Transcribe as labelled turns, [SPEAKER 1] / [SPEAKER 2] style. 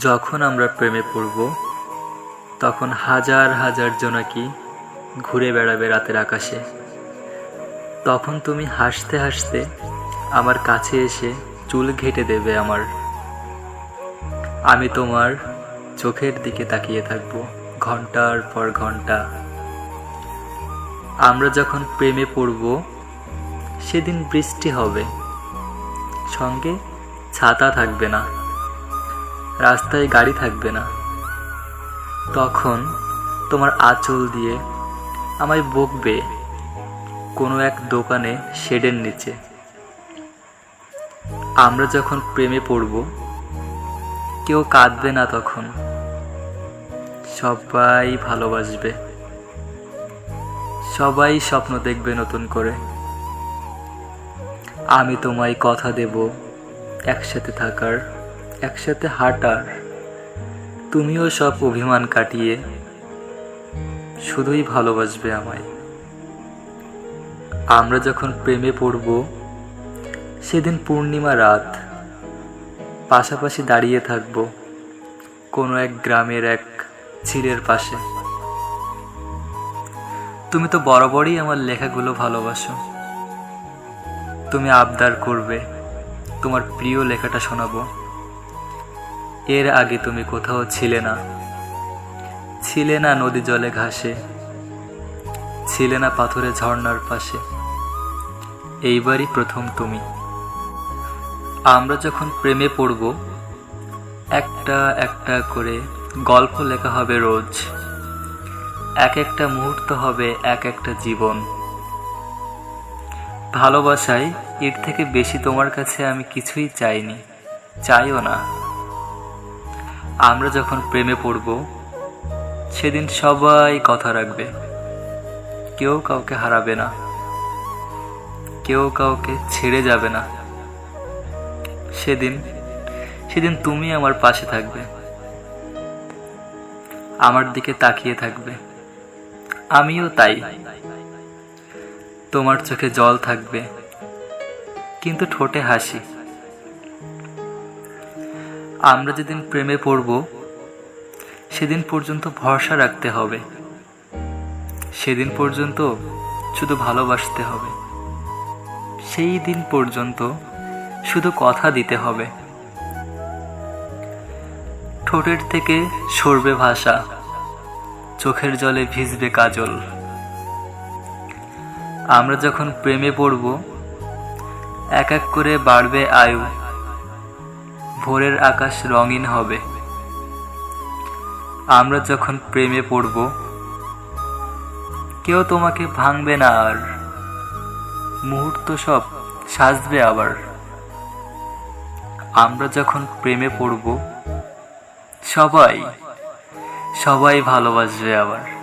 [SPEAKER 1] যখন আমরা প্রেমে পড়ব, তখন হাজার হাজার জোনাকি ঘুরে বেড়াবে রাতের আকাশে। তখন তুমি হাসতে হাসতে আমার কাছে এসে চুল ঘেটে দেবে আমার। আমি তোমার চোখের দিকে তাকিয়ে থাকব ঘণ্টার পর ঘণ্টা। আমরা যখন প্রেমে পড়ব, সেদিন বৃষ্টি হবে। সঙ্গে ছাতা থাকবে না। রাস্তায় গাড়ি থাকবে না। তখন তোমার আঁচল দিয়ে আমায় বকবে কোনো এক দোকানে শেডের নিচে। আমরা যখন প্রেমে পড়ব, কেউ কাঁদবে না তখন। সবাই ভালোবাসবে। সবাই স্বপ্ন দেখবে নতুন করে। আমি তোমায় কথা দেব একসাথে থাকার একসাথে হাঁটার, তুমিও সব অভিমান কাটিয়ে শুধুই ভালোবাসবে আমায়। আমরা যখন প্রেমে পড়ব, সেদিন পূর্ণিমা রাত, পাশাপাশি দাঁড়িয়ে থাকব কোনো এক গ্রামের এক ঝিলের পাশে। তুমি তো বরাবরই আমার লেখাগুলো ভালোবাসো। তুমি আবদার করবে, তোমার প্রিয় লেখাটা শোনাবো। এর আগে তুমি কোথাও ছিলে না। ছিলে না নদী জলে ঘাসে। ছিলে না পাথরে ঝর্ণার পাশে। এইবারই প্রথম তুমি। আমরা যখন প্রেমে পড়ব, একটা একটা করে গল্প লেখা হবে রোজ। এক একটা মুহূর্ত হবে এক একটা জীবন। ভালোবাসায় এর থেকে বেশি তোমার কাছে আমি কিছুই চাইনি। চাইও না। আমরা যখন প্রেমে পড়ব, সেদিন সবাই কথা রাখবে। কেউ কাউকে হারাবে না। কেউ কাউকে ছেড়ে যাবে না। সেদিন সেদিন তুমি আমার পাশে থাকবে। আমার দিকে তাকিয়ে থাকবে। আমিও তাই। তোমার চোখে জল থাকবে। কিন্তু ঠোঁটে হাসি। আমরা যেদিন প্রেমে পড়ব, সেদিন পর্যন্ত ভরসা রাখতে হবে। সেদিন পর্যন্ত শুধু ভালোবাসতে হবে। সেই দিন পর্যন্ত শুধু কথা দিতে হবে। ঠোঁটের থেকে সরবে ভাষা, চোখের জলে ভিজবে কাজল। আমরা যখন প্রেমে পড়ব, এক এক করে বাড়বে আয়ু। ভোরের আকাশ রঙিন হবে। আমরা যখন প্রেমে পড়ব, কেউ তোমাকে ভাঙবে না আর মুহূর্ত সব সাজবে আবার। আমরা যখন প্রেমে পড়ব, সবাই সবাই ভালোবাসবে আবার।